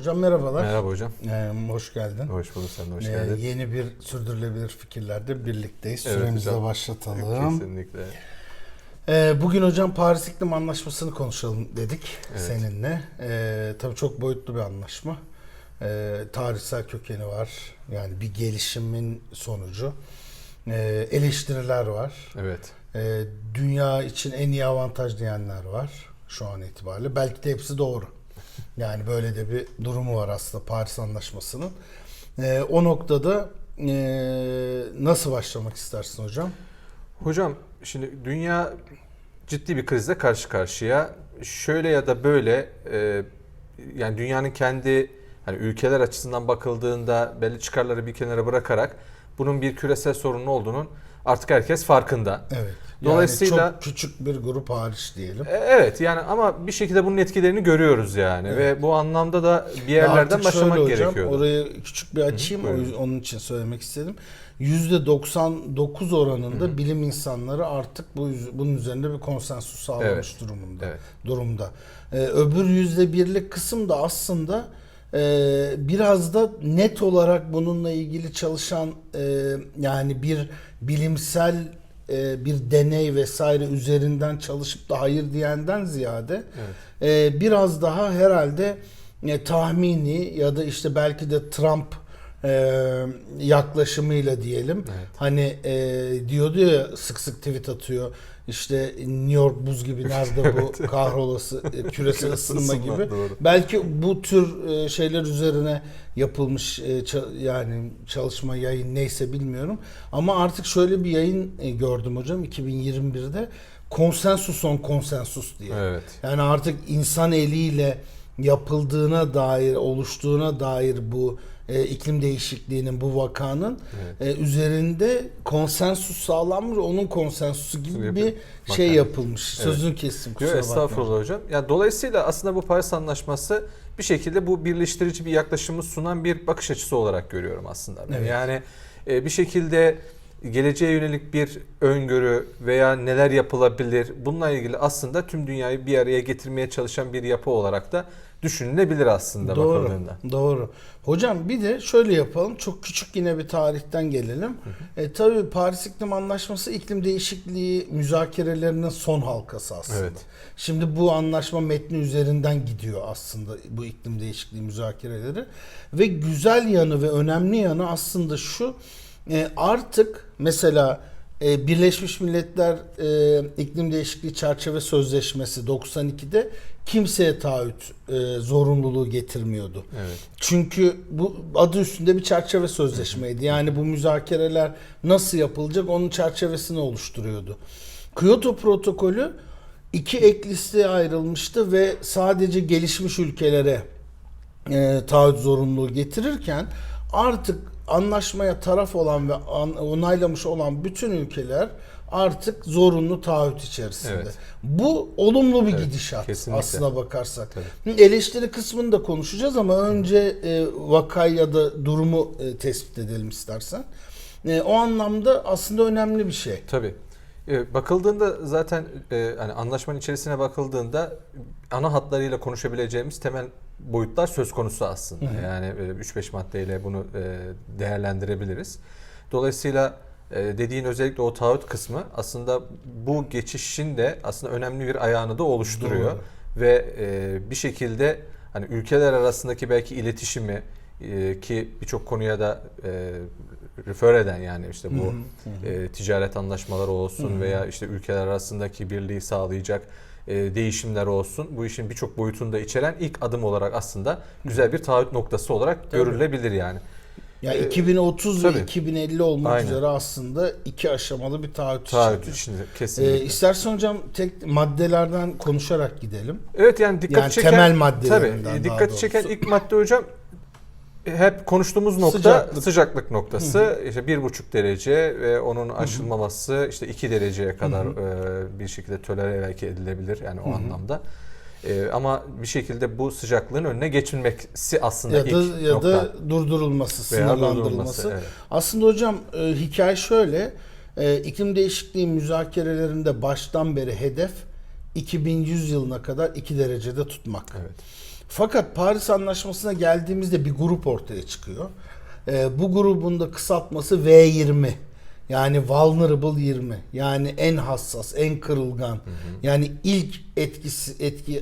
Hocam merhabalar. Merhaba hocam. Ee, hoş geldin. Hoş bulduk sen de hoş Ee, geldin. yeni bir sürdürülebilir fikirlerde birlikteyiz. Evet Süremizi de hocam. başlatalım. Kesinlikle. Ee, bugün hocam Paris İklim Anlaşması'nı konuşalım dedik Evet. seninle. Ee, tabii çok boyutlu bir anlaşma. Ee, tarihsel kökeni var. Yani bir gelişimin sonucu. Ee, eleştiriler var. Evet. Ee, dünya için en iyi avantaj diyenler var şu an itibariyle. Belki de hepsi doğru. Yani böyle de bir durumu var aslında Paris Anlaşması'nın. Ee, o noktada ee, nasıl başlamak istersin hocam? Hocam şimdi dünya ciddi bir krizle karşı karşıya. Şöyle ya da böyle e, yani dünyanın kendi hani ülkeler açısından bakıldığında belli çıkarları bir kenara bırakarak bunun bir küresel sorun olduğunun artık herkes farkında. Evet. Dolayısıyla- yani çok küçük bir grup hariç diyelim. E, Evet yani ama bir şekilde bunun etkilerini görüyoruz yani ve bu anlamda da bir yerlerden başlamak gerekiyor. Orayı küçük bir açayım. yüzden- onun için söylemek istedim. %99 oranında bilim insanları artık bu bunun üzerinde bir konsensus sağlamış Evet. durumunda. Evet. Durumda. Ee, öbür %1'lik kısım da aslında e, biraz da net olarak bununla ilgili çalışan e, yani bir bilimsel e, bir deney vesaire üzerinden çalışıp da hayır diyenden ziyade e, biraz daha herhalde e, tahmini ya da işte belki de Trump e, yaklaşımıyla diyelim. Evet. Hani e, diyordu ya sık sık tweet atıyor. İşte New York buz gibi nerede bu kahrolası e, küresel ısınma gibi. doğru. Belki bu tür e, şeyler üzerine yapılmış e, yani çalışma yayın neyse bilmiyorum. Ama artık şöyle bir yayın gördüm hocam 2021'de konsensus on konsensus diye. Evet. Yani artık insan eliyle yapıldığına dair, oluştuğuna dair bu e, iklim değişikliğinin, bu vakanın e, üzerinde konsensus sağlanmış, onun konsensusu gibi Yapı- bir şey Makale. yapılmış. Sözünü kestim kusura Yok bakmayın. estağfurullah hocam. Ya dolayısıyla aslında bu Paris Anlaşması bir şekilde bu birleştirici bir yaklaşımı sunan bir bakış açısı olarak görüyorum aslında. Evet. Yani e, bir şekilde geleceğe yönelik bir öngörü veya neler yapılabilir bununla ilgili aslında tüm dünyayı bir araya getirmeye çalışan bir yapı olarak da düşünülebilir aslında Doğru. bakıldığında. Doğru. Hocam bir de şöyle yapalım. Çok küçük yine bir tarihten gelelim. E, tabii Paris İklim Anlaşması iklim değişikliği müzakerelerinin son halkası aslında. Evet. Şimdi bu anlaşma metni üzerinden gidiyor aslında bu iklim değişikliği müzakereleri ve güzel yanı ve önemli yanı aslında şu e, artık mesela e, Birleşmiş Milletler e, İklim Değişikliği Çerçeve Sözleşmesi 92'de kimseye taahhüt e, zorunluluğu getirmiyordu. Evet. Çünkü bu adı üstünde bir çerçeve sözleşmeydi. Yani bu müzakereler nasıl yapılacak onun çerçevesini oluşturuyordu. Kyoto protokolü iki ek listeye ayrılmıştı ve sadece gelişmiş ülkelere e, taahhüt zorunluluğu getirirken artık anlaşmaya taraf olan ve onaylamış olan bütün ülkeler artık zorunlu taahhüt içerisinde. Evet. Bu olumlu bir Evet, gidişat kesinlikle. aslına bakarsak. Tabii. Eleştiri kısmını da konuşacağız ama önce e, vakayı ya da durumu e, tespit edelim istersen. E, o anlamda aslında önemli bir şey. Tabii. E, bakıldığında zaten e, hani anlaşmanın içerisine bakıldığında ana hatlarıyla konuşabileceğimiz temel boyutlar söz konusu aslında. Yani e, 3-5 maddeyle bunu e, değerlendirebiliriz. Dolayısıyla e, dediğin özellikle o taahhüt kısmı aslında bu geçişin de aslında önemli bir ayağını da oluşturuyor. Doğru. Ve e, bir şekilde hani ülkeler arasındaki belki iletişimi e, ki birçok konuya da e, refer eden yani işte bu e, ticaret anlaşmaları olsun veya işte ülkeler arasındaki birliği sağlayacak e, değişimler olsun. Bu işin birçok boyutunu da içeren ilk adım olarak aslında güzel bir taahhüt noktası olarak görülebilir yani. Ya Ee, 2030 tabii. ve 2050 olmak Aynen. üzere aslında iki aşamalı bir taahhüt. Taahhüt içinde kesinlikle. istersen hocam tek maddelerden konuşarak gidelim. Evet yani dikkat Yani çeken temel maddelerinden tabii, e, dikkat doğrusu. çeken ilk madde hocam e, hep konuştuğumuz nokta Sıcaklık. sıcaklık, noktası. İşte bir buçuk derece ve onun aşılmaması işte iki dereceye kadar e, bir şekilde tolere belki edilebilir yani o anlamda. E, ama bir şekilde bu sıcaklığın önüne geçilmesi aslında Ya da ilk ya nokta. da durdurulması, sınırlandırılması. durdurulması, evet. Aslında hocam e, hikaye şöyle. E, iklim değişikliği müzakerelerinde baştan beri hedef 2100 yılına kadar 2 derecede tutmak. Evet. Fakat Paris Anlaşması'na geldiğimizde bir grup ortaya çıkıyor. Ee, bu grubun da kısaltması V20. Yani vulnerable 20. Yani en hassas, en kırılgan. Yani ilk etkisi etkiye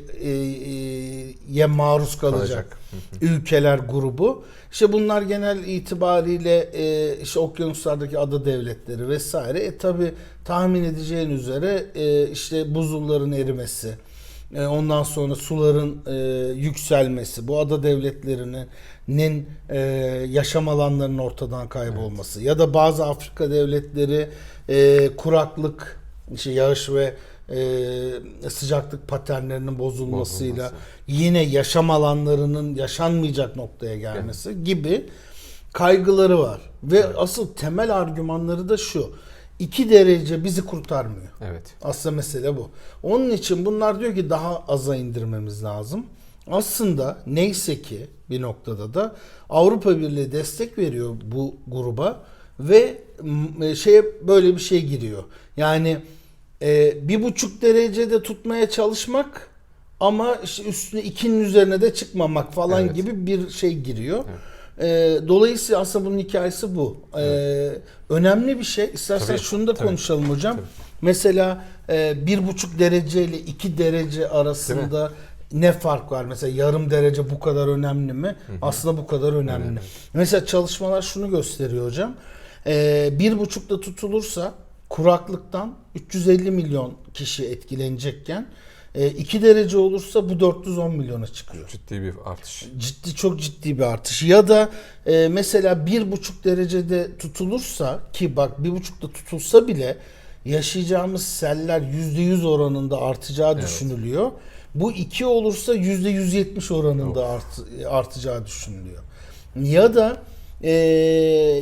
e, maruz kalacak, Kalacak. ülkeler grubu. İşte bunlar genel itibariyle e, işte okyanuslardaki ada devletleri vesaire. E tabi tahmin edeceğin üzere e, işte buzulların erimesi, e, ondan sonra suların e, yükselmesi, bu ada devletlerinin e, yaşam alanlarının ortadan kaybolması ya da bazı Afrika devletleri e, kuraklık, işte yağış ve e, sıcaklık paternlerinin bozulmasıyla Bozulması. yine yaşam alanlarının yaşanmayacak noktaya gelmesi gibi kaygıları var. Ve asıl temel argümanları da şu. 2 derece bizi kurtarmıyor. Evet. Aslında mesele bu. Onun için bunlar diyor ki daha aza indirmemiz lazım. Aslında neyse ki bir noktada da Avrupa Birliği destek veriyor bu gruba ve m- şeye böyle bir şey giriyor. Yani e, bir buçuk derecede tutmaya çalışmak ama işte üstüne ikinin üzerine de çıkmamak falan Evet. gibi bir şey giriyor. E, dolayısıyla aslında bunun hikayesi bu. E, önemli bir şey. İstersen Tabii, şunu da tabii, konuşalım hocam. tabii. Mesela e, bir buçuk derece ile iki derece arasında ne fark var? Mesela yarım derece bu kadar önemli mi? Aslında bu kadar önemli. Önemli. Mesela çalışmalar şunu gösteriyor hocam. E, bir buçukta tutulursa kuraklıktan 350 milyon kişi etkilenecekken 2 derece olursa bu 410 milyona çıkıyor Ciddi bir artış. ciddi çok ciddi bir artış. Ya da e, mesela bir buçuk derecede tutulursa ki bak bir buçukta tutulsa bile yaşayacağımız seller yüzde yüz oranında artacağı düşünülüyor. Bu iki olursa yüzde yüz yetmiş oranında art, artacağı düşünülüyor. Ya da e,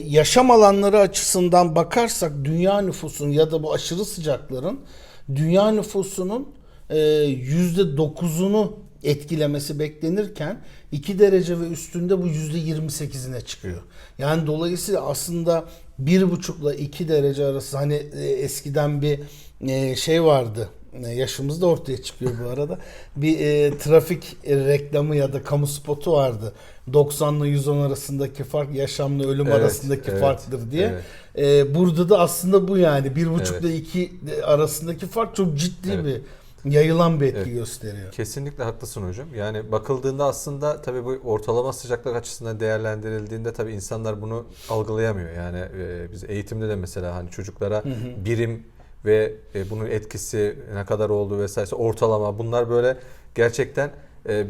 yaşam alanları açısından bakarsak dünya nüfusunun ya da bu aşırı sıcakların dünya nüfusunun e, yüzde dokuzunu etkilemesi beklenirken 2 derece ve üstünde bu yüzde 28'ine çıkıyor. Yani dolayısıyla aslında bir buçukla 2 derece arası hani e, eskiden bir e, şey vardı. E, Yaşımız da ortaya çıkıyor bu arada. Bir e, trafik reklamı ya da kamu spotu vardı. 90 ile 110 arasındaki fark yaşamla ölüm Evet, arasındaki evet, farktır diye. evet. E, burada da aslında bu yani bir buçukla Evet. iki arasındaki fark çok ciddi Evet. bir yayılan bir etki Evet. gösteriyor. Kesinlikle haklısın hocam. Yani bakıldığında aslında tabii bu ortalama sıcaklık açısından değerlendirildiğinde tabii insanlar bunu algılayamıyor. Yani e, biz eğitimde de mesela hani çocuklara birim ve e, bunun etkisi ne kadar olduğu vesaire ortalama bunlar böyle gerçekten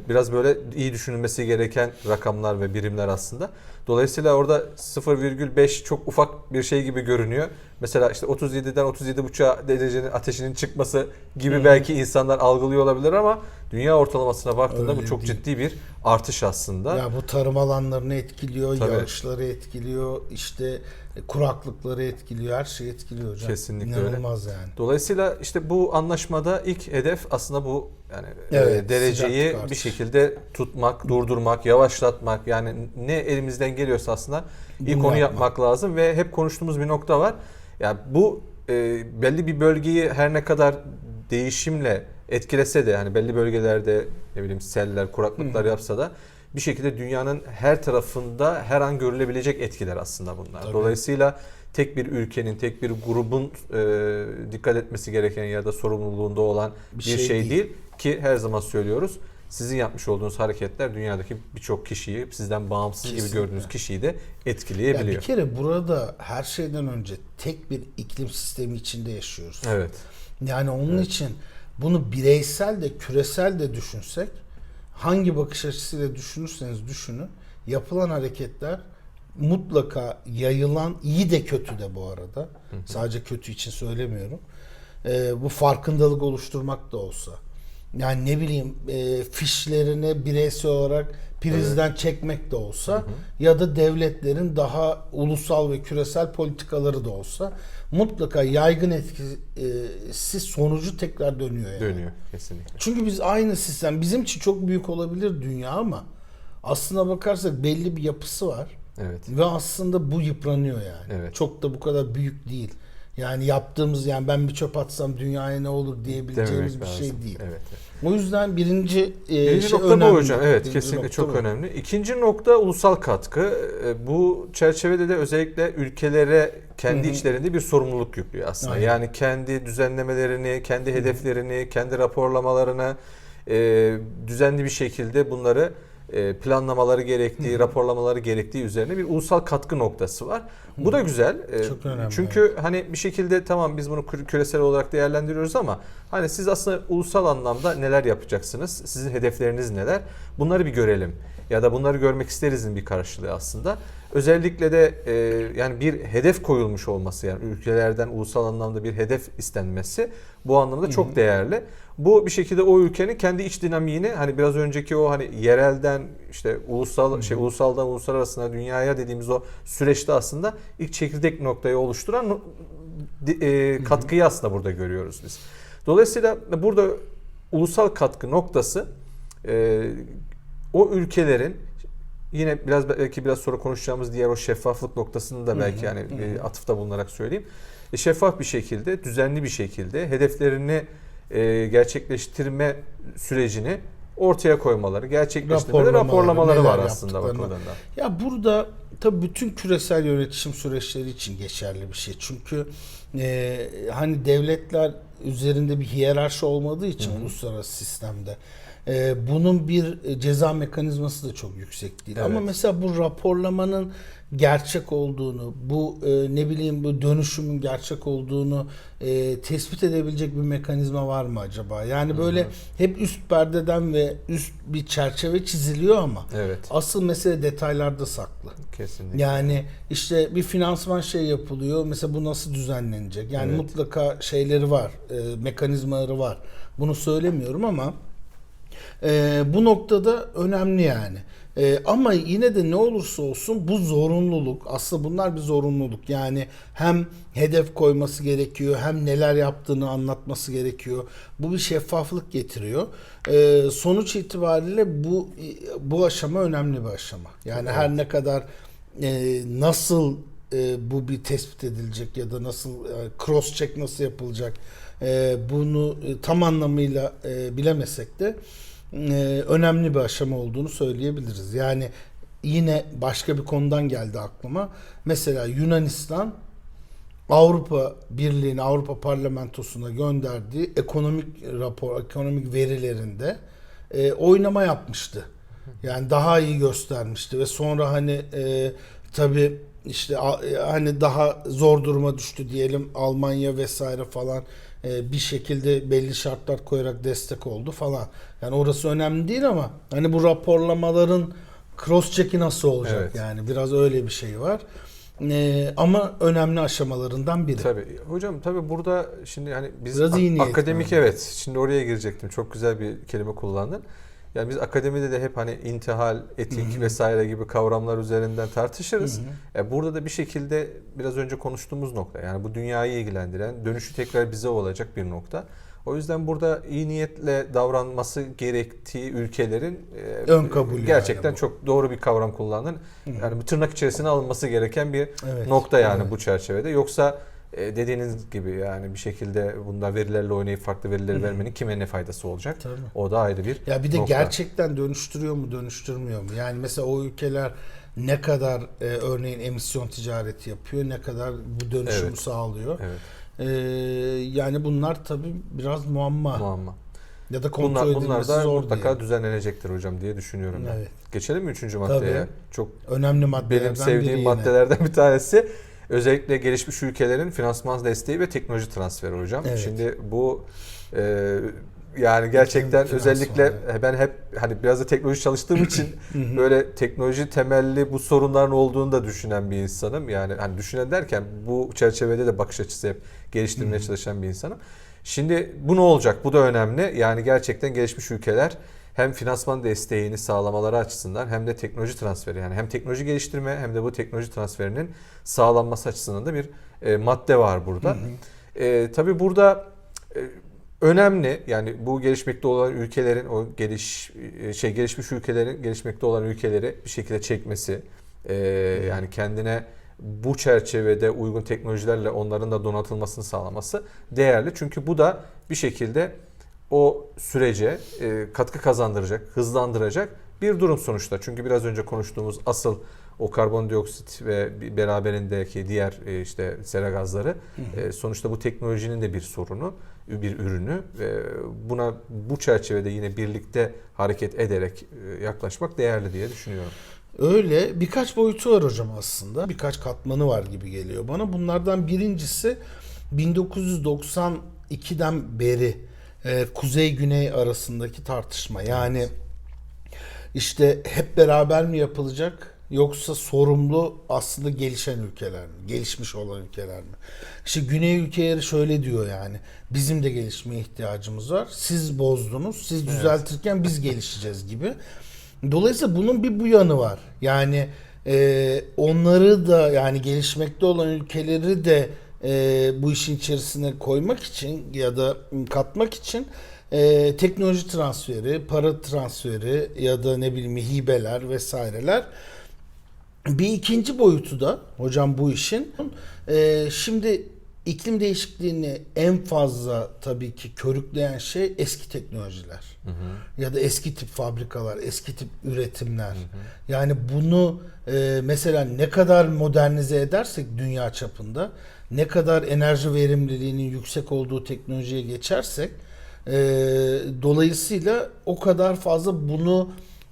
biraz böyle iyi düşünülmesi gereken rakamlar ve birimler aslında. Dolayısıyla orada 0,5 çok ufak bir şey gibi görünüyor. Mesela işte 37'den 37,5 derecenin ateşinin çıkması gibi belki insanlar algılıyor olabilir ama dünya ortalamasına baktığında Öyle bu çok değil. ciddi bir artış aslında. Ya bu tarım alanlarını etkiliyor, Tabii. yağışları etkiliyor, işte e, kuraklıkları etkiliyor, her şeyi etkiliyor hocam. Kesinlikle öyle. İnanılmaz yani. Dolayısıyla işte bu anlaşmada ilk hedef aslında bu yani e, Evet, dereceyi bir şekilde tutmak, durdurmak, yavaşlatmak yani ne elimizden geliyorsa aslında ilk onu yapmak. lazım ve hep konuştuğumuz bir nokta var. Yani bu e, belli bir bölgeyi her ne kadar değişimle etkilese de hani belli bölgelerde ne bileyim seller, kuraklıklar yapsa da bir şekilde dünyanın her tarafında her an görülebilecek etkiler aslında bunlar. Tabii. Dolayısıyla tek bir ülkenin, tek bir grubun e, dikkat etmesi gereken ya da sorumluluğunda olan bir, Bir şey, şey değil. değil. ki her zaman söylüyoruz. Sizin yapmış olduğunuz hareketler dünyadaki birçok kişiyi, sizden bağımsız gibi Kesinlikle. gördüğünüz kişiyi de etkileyebiliyor. bir kere burada her şeyden önce tek bir iklim sistemi içinde yaşıyoruz. Evet. Yani onun için bunu bireysel de küresel de düşünsek hangi bakış açısıyla düşünürseniz düşünün yapılan hareketler mutlaka yayılan iyi de kötü de bu arada. Sadece kötü için söylemiyorum. Ee, bu farkındalık oluşturmak da olsa. Yani ne bileyim e, fişlerini bireysel olarak prizden çekmek de olsa ya da devletlerin daha ulusal ve küresel politikaları da olsa mutlaka yaygın etkisi sonucu tekrar dönüyor yani. Dönüyor kesinlikle. Çünkü biz aynı sistem bizim için çok büyük olabilir dünya ama aslına bakarsak belli bir yapısı var Evet. ve aslında bu yıpranıyor yani. Evet. Çok da bu kadar büyük değil. Yani yaptığımız yani ben bir çöp atsam dünyaya ne olur diyebileceğimiz Dememek bir lazım. şey değil. Evet. O yüzden birinci, e, Birinci şey nokta önemli. bu hocam. Evet Birinci kesinlikle çok bu. önemli. İkinci nokta ulusal katkı. E, Bu çerçevede de özellikle ülkelere kendi Hı hı. içlerinde bir sorumluluk yüklüyor aslında. Aynen. Yani kendi düzenlemelerini, kendi hedeflerini, kendi raporlamalarını e, düzenli bir şekilde bunları planlamaları gerektiği, raporlamaları gerektiği üzerine bir ulusal katkı noktası var. Bu da güzel. E, Çok önemli, Çünkü hani bir şekilde tamam biz bunu kü- küresel olarak değerlendiriyoruz ama hani siz aslında ulusal anlamda neler yapacaksınız? Sizin hedefleriniz neler? Bunları bir görelim. Ya da bunları görmek isterizin bir karşılığı aslında. Özellikle de e, yani bir hedef koyulmuş olması yani ülkelerden ulusal anlamda bir hedef istenmesi bu anlamda çok değerli. Bu bir şekilde o ülkenin kendi iç dinamiğini hani biraz önceki o hani yerelden işte ulusal şey ulusaldan uluslararasına dünyaya dediğimiz o süreçte aslında ilk çekirdek noktayı oluşturan e, katkıyı aslında burada görüyoruz biz. Dolayısıyla burada ulusal katkı noktası e, o ülkelerin yine biraz belki biraz sonra konuşacağımız diğer o şeffaflık noktasını da belki yani e, atıfta bulunarak söyleyeyim. E, şeffaf bir şekilde, düzenli bir şekilde hedeflerini e, gerçekleştirme sürecini ortaya koymaları, gerçekleştirmeleri Raporlamaları, raporlamaları var aslında bakıldığında. Ya burada tabii bütün küresel yönetişim süreçleri için geçerli bir şey. Çünkü e, hani devletler üzerinde bir hiyerarşi olmadığı için uluslararası sistemde e, bunun bir e, ceza mekanizması da çok yüksek değil. Ama Evet. mesela bu raporlamanın gerçek olduğunu, bu e, ne bileyim bu dönüşümün gerçek olduğunu e, tespit edebilecek bir mekanizma var mı acaba? Yani böyle hep üst perdeden ve üst bir çerçeve çiziliyor ama Evet, Asıl mesele detaylarda saklı. kesinlikle. Yani işte bir finansman şey yapılıyor. Mesela bu nasıl düzenlenecek? Yani Evet. mutlaka şeyleri var, e, mekanizmaları var. Bunu söylemiyorum ama e, bu noktada önemli yani. E, ama yine de ne olursa olsun bu zorunluluk. Aslında bunlar bir zorunluluk. Yani hem hedef koyması gerekiyor, hem neler yaptığını anlatması gerekiyor. Bu bir şeffaflık getiriyor. E, sonuç itibariyle bu bu aşama önemli bir aşama. Yani her ne kadar e, nasıl e, bu bir tespit edilecek ya da nasıl e, cross check nasıl yapılacak e, bunu e, tam anlamıyla e, bilemesek de e, önemli bir aşama olduğunu söyleyebiliriz. Yani yine başka bir konudan geldi aklıma. Mesela Yunanistan Avrupa Birliği'ne, Avrupa Parlamentosu'na gönderdiği ekonomik rapor, ekonomik verilerinde e, oynama yapmıştı. Yani daha iyi göstermişti ve sonra hani e, tabii işte e, hani daha zor duruma düştü diyelim Almanya vesaire falan e, bir şekilde belli şartlar koyarak destek oldu falan. Yani orası önemli değil ama hani bu raporlamaların cross check'i nasıl olacak Evet. yani biraz öyle bir şey var. E, ama önemli aşamalarından biri. Tabii. Hocam tabii burada şimdi hani biz ak- akademik yani. evet. Şimdi oraya girecektim. Çok güzel bir kelime kullandın. Yani biz akademide de hep hani intihal, etik vesaire gibi kavramlar üzerinden tartışırız. E burada da bir şekilde biraz önce konuştuğumuz nokta yani bu dünyayı ilgilendiren, dönüşü tekrar bize olacak bir nokta. O yüzden burada iyi niyetle davranması gerektiği ülkelerin e, Ön kabulü gerçekten yani bu. çok doğru bir kavram kullandın. Yani tırnak içerisine alınması gereken bir Evet, nokta yani evet. bu çerçevede. Yoksa e, dediğiniz gibi yani bir şekilde bunda verilerle oynayıp farklı verileri vermenin kime ne faydası olacak? Tabii. O da ayrı bir Ya bir de nokta. gerçekten dönüştürüyor mu dönüştürmüyor mu? Yani mesela o ülkeler ne kadar e, örneğin emisyon ticareti yapıyor, ne kadar bu dönüşümü Evet. sağlıyor. Evet, E, yani bunlar tabii biraz muamma. muamma. Ya da kontrol Bunlar, bunlar edilmesi da zor mutlaka diye. düzenlenecektir hocam diye düşünüyorum ben. Evet. Geçelim mi üçüncü maddeye? Çok Önemli maddelerden benim biri sevdiğim yine. maddelerden bir tanesi. Özellikle gelişmiş ülkelerin finansman desteği ve teknoloji transferi hocam. Evet. Şimdi bu e, yani gerçekten Finansman, özellikle evet. ben hep hani biraz da teknoloji çalıştığım için böyle teknoloji temelli bu sorunların olduğunu da düşünen bir insanım. Yani hani düşünen derken bu çerçevede de bakış açısı hep geliştirmeye çalışan bir insanım. Şimdi bu ne olacak? Bu da önemli. Yani gerçekten gelişmiş ülkeler hem finansman desteğini sağlamaları açısından hem de teknoloji transferi yani hem teknoloji geliştirme hem de bu teknoloji transferinin sağlanması açısından da bir e, madde var burada. E, tabii burada e, önemli yani bu gelişmekte olan ülkelerin o geliş e, şey gelişmiş ülkelerin gelişmekte olan ülkeleri bir şekilde çekmesi e, yani kendine bu çerçevede uygun teknolojilerle onların da donatılmasını sağlaması değerli. Çünkü bu da bir şekilde o sürece e, katkı kazandıracak, hızlandıracak bir durum sonuçta. Çünkü biraz önce konuştuğumuz asıl o karbondioksit ve beraberindeki diğer e, işte sera gazları e, sonuçta bu teknolojinin de bir sorunu, bir ürünü ve buna bu çerçevede yine birlikte hareket ederek e, yaklaşmak değerli diye düşünüyorum. Öyle birkaç boyutu var hocam aslında. Birkaç katmanı var gibi geliyor bana. Bunlardan birincisi 1992'den beri e, Kuzey Güney arasındaki tartışma. Yani işte hep beraber mi yapılacak yoksa sorumlu aslında gelişen ülkeler mi? Gelişmiş olan ülkeler mi? İşte Güney ülkeleri şöyle diyor yani. Bizim de gelişmeye ihtiyacımız var. Siz bozdunuz. Siz düzeltirken biz gelişeceğiz gibi. Dolayısıyla bunun bir bu yanı var. Yani e, onları da yani gelişmekte olan ülkeleri de e, bu işin içerisine koymak için ya da katmak için e, teknoloji transferi, para transferi ya da ne bileyim hibeler vesaireler. Bir ikinci boyutu da hocam bu işin e, şimdi iklim değişikliğini en fazla tabii ki körükleyen şey eski teknolojiler ya da eski tip fabrikalar, eski tip üretimler. Yani bunu e, mesela ne kadar modernize edersek dünya çapında, ne kadar enerji verimliliğinin yüksek olduğu teknolojiye geçersek, e, dolayısıyla o kadar fazla bunu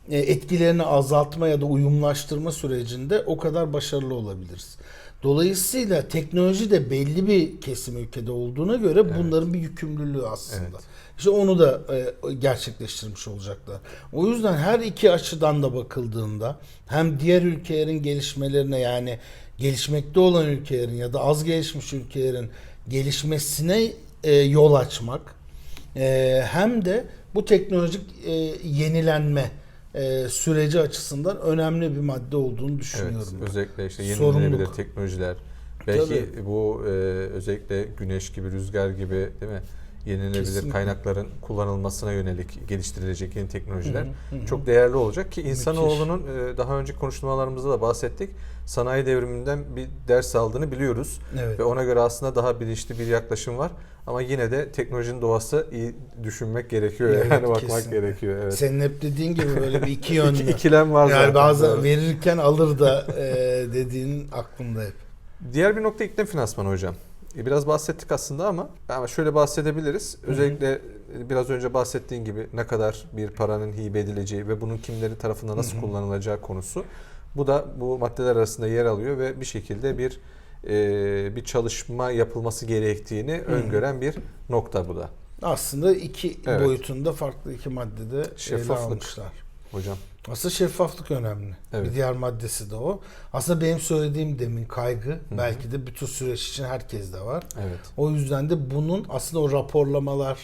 e, etkilerini azaltma ya da uyumlaştırma sürecinde o kadar başarılı olabiliriz. Dolayısıyla teknoloji de belli bir kesim ülkede olduğuna göre bunların bir yükümlülüğü aslında. Evet. İşte onu da e, gerçekleştirmiş olacaklar. O yüzden her iki açıdan da bakıldığında hem diğer ülkelerin gelişmelerine yani gelişmekte olan ülkelerin ya da az gelişmiş ülkelerin gelişmesine e, yol açmak e, hem de bu teknolojik e, yenilenme e, süreci açısından önemli bir madde olduğunu düşünüyorum. Evet, ben. özellikle işte yenilenebilir Sorumluluk. teknolojiler. Belki Tabii. bu e, özellikle güneş gibi, rüzgar gibi değil mi? Yenilenebilir Kesinlikle. kaynakların kullanılmasına yönelik geliştirilecek yeni teknolojiler Hı hı, çok değerli olacak ki insanoğlunun e, daha önceki konuşmalarımızda da bahsettik. Sanayi devriminden bir ders aldığını biliyoruz Evet. ve ona göre aslında daha bilinçli bir yaklaşım var. Ama yine de teknolojinin doğası iyi düşünmek gerekiyor Evet, yani bakmak kesinlikle. gerekiyor. Evet. Senin hep dediğin gibi böyle bir iki yönlü. İki, ikilem var zaten. yani bazen Evet. verirken alır da e, dediğin aklımda hep. Diğer bir nokta iklim finansmanı hocam. E, Biraz bahsettik aslında ama ama şöyle bahsedebiliriz. Özellikle e, biraz önce bahsettiğin gibi ne kadar bir paranın hibe edileceği ve bunun kimlerin tarafından nasıl kullanılacağı konusu. Bu da bu maddeler arasında yer alıyor ve bir şekilde bir e, bir çalışma yapılması gerektiğini öngören bir nokta bu da. Aslında iki Evet. boyutunda farklı iki maddede ele Şeffaflık. almışlar. Hocam. Aslında şeffaflık önemli. Evet. Bir diğer maddesi de o. Aslında benim söylediğim demin kaygı belki de bütün süreç için herkeste var. Evet. O yüzden de bunun aslında o raporlamalar,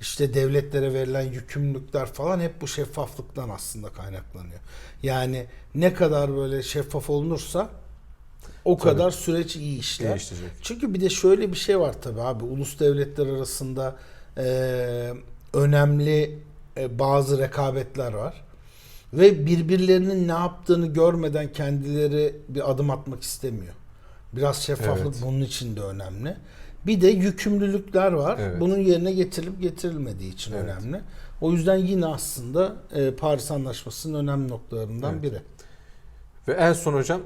işte devletlere verilen yükümlülükler falan hep bu şeffaflıktan aslında kaynaklanıyor. Yani ne kadar böyle şeffaf olunursa o Tabii. kadar süreç iyi işler. İyi işleyecek. Çünkü bir de şöyle bir şey var tabii abi. Ulus devletler arasında e, önemli e, bazı rekabetler var. Ve birbirlerinin ne yaptığını görmeden kendileri bir adım atmak istemiyor. Biraz şeffaflık Evet. bunun için de önemli. Bir de yükümlülükler var. Evet. Bunun yerine getirilip getirilmediği için Evet. önemli. O yüzden yine aslında e, Paris Anlaşması'nın önemli noktalarından Evet. biri. Ve en son hocam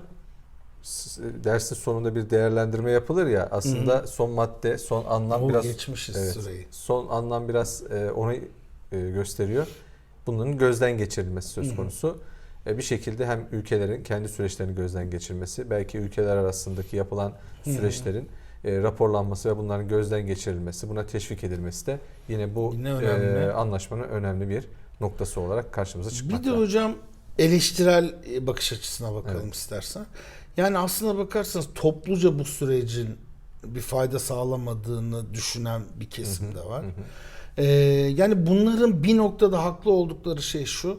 s- dersin sonunda bir değerlendirme yapılır ya aslında son madde, son anlam O biraz geçmişiz Evet. süreyi. Son anlam biraz e, onu e, gösteriyor. Bunların gözden geçirilmesi söz konusu. E, bir şekilde hem ülkelerin kendi süreçlerini gözden geçirmesi, belki ülkeler arasındaki yapılan süreçlerin e, raporlanması ve bunların gözden geçirilmesi, buna teşvik edilmesi de yine bu Yine önemli. e, anlaşmanın önemli bir noktası olarak karşımıza Bir çıkmakta. de hocam eleştirel e, bakış açısına bakalım Evet. istersen. Yani aslına bakarsanız topluca bu sürecin bir fayda sağlamadığını düşünen bir kesim de var. Ee, yani bunların bir noktada haklı oldukları şey şu.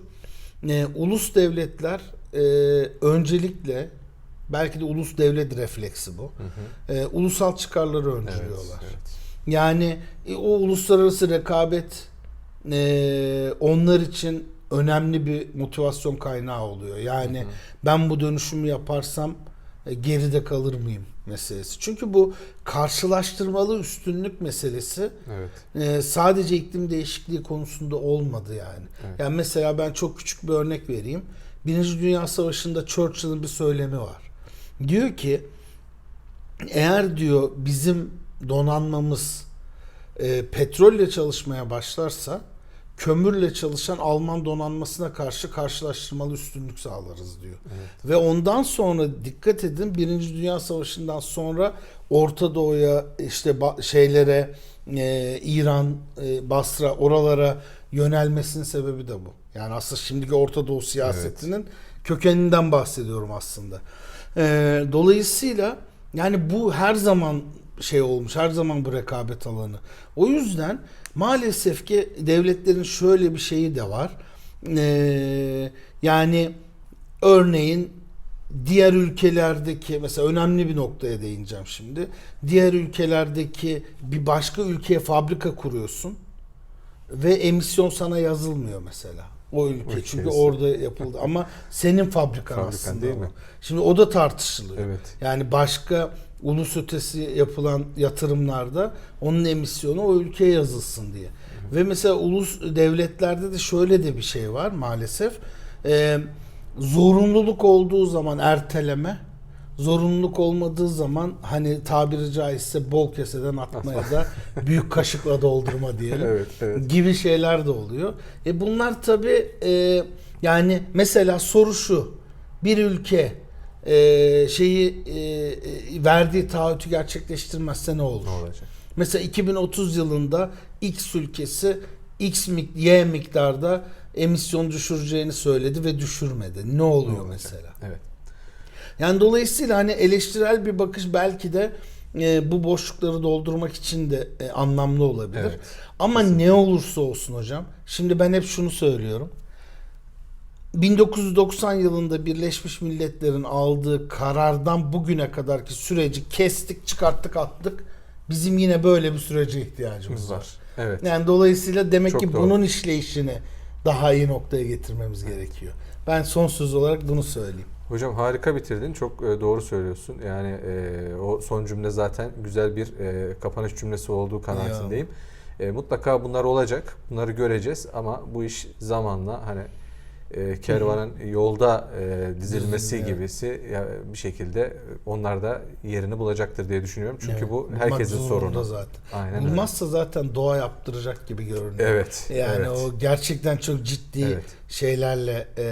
Ee, ulus devletler e, öncelikle belki de ulus devlet refleksi bu. e, ulusal çıkarları Evet, öncülüyorlar. evet. Yani e, o uluslararası rekabet e, onlar için önemli bir motivasyon kaynağı oluyor. Yani ben bu dönüşümü yaparsam e, geride kalır mıyım meselesi. Çünkü bu karşılaştırmalı üstünlük meselesi Evet. e, sadece iklim değişikliği konusunda olmadı yani. Evet. Yani mesela ben çok küçük bir örnek vereyim. Birinci Dünya Savaşı'nda Churchill'ın bir söylemi var. Diyor ki eğer diyor bizim donanmamız e, petrolle çalışmaya başlarsa kömürle çalışan Alman donanmasına karşı karşılaştırmalı üstünlük sağlarız diyor. Ve ondan sonra dikkat edin Birinci Dünya Savaşı'ndan sonra Orta Doğu'ya işte şeylere e, İran, e, Basra oralara yönelmesinin sebebi de bu. Yani aslında şimdiki Orta Doğu siyasetinin kökeninden bahsediyorum aslında. E, dolayısıyla yani bu her zaman şey olmuş, her zaman bu rekabet alanı. O yüzden maalesef ki devletlerin şöyle bir şeyi de var. E, yani örneğin diğer ülkelerdeki mesela önemli bir noktaya değineceğim şimdi. Diğer ülkelerdeki bir başka ülkeye fabrika kuruyorsun ve emisyon sana yazılmıyor mesela. O ülke ülke çünkü orada yapıldı ama senin fabrikan, Fabrikan aslında değil mi? Şimdi o da tartışılıyor. Evet. Yani başka ulus ötesi yapılan yatırımlarda onun emisyonu o ülkeye yazılsın diye. Ve mesela ulus devletlerde de şöyle de bir şey var maalesef. Ee, zorunluluk olduğu zaman erteleme, zorunluluk olmadığı zaman hani tabiri caizse bol keseden atma ya da büyük kaşıkla doldurma diyelim Evet, evet. gibi şeyler de oluyor. E bunlar tabi yani mesela soru şu bir ülke e, şeyi e, verdiği taahhütü gerçekleştirmezse ne olur? Ne olacak? Mesela 2030 yılında X ülkesi X mik- Y miktarda emisyon düşüreceğini söyledi ve düşürmedi. Ne oluyor olacak? mesela? Evet. Yani dolayısıyla hani eleştirel bir bakış belki de e, bu boşlukları doldurmak için de e, anlamlı olabilir. Evet, Ama ne olursa olsun hocam. Şimdi ben hep şunu söylüyorum. 1990 yılında Birleşmiş Milletler'in aldığı karardan bugüne kadarki süreci kestik, çıkarttık, attık. Bizim yine böyle bir sürece ihtiyacımız var. Var. Evet. Yani dolayısıyla demek Çok ki doğru. bunun işleyişini daha iyi noktaya getirmemiz gerekiyor. Ben son söz olarak bunu söyleyeyim. Hocam harika bitirdin. Çok e, doğru söylüyorsun. Yani e, o son cümle zaten güzel bir e, kapanış cümlesi olduğu kanaatindeyim. E, mutlaka bunlar olacak. Bunları göreceğiz ama bu iş zamanla hani e, kervanın yolda e, dizilmesi Dizilme, evet. gibisi ya, bir şekilde onlar da yerini bulacaktır diye düşünüyorum. Çünkü Evet, bu herkesin sorunu. zaten. Aynen öyle. Bulmazsa zaten doğa yaptıracak gibi görünüyor. Evet. Yani evet. o gerçekten çok ciddi Evet. şeylerle, e,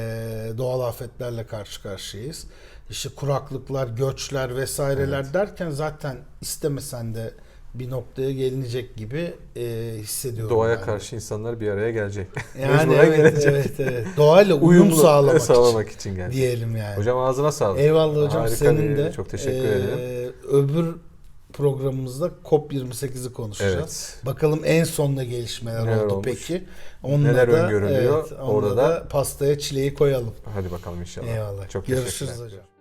doğal afetlerle karşı karşıyayız. İşte kuraklıklar, göçler vesaireler derken zaten istemesen de bir noktaya gelinecek gibi e, hissediyorum. Doğaya de. karşı insanlar bir araya gelecek. Yani evet, gelecek. evet, evet. Doğayla uyum sağlamak, sağlamak için, için gelecek. diyelim yani. Hocam ağzına sağlık. Eyvallah hocam Harika senin de. Çok teşekkür Ee, ederim. Öbür programımızda COP28'i konuşacağız. Evet. Bakalım en sonda gelişmeler Neler oldu olmuş? peki. Onunla Neler da, öngörülüyor? Evet, Orada da pastaya çileği koyalım. Hadi bakalım inşallah. Eyvallah. Çok Görüşürüz hocam.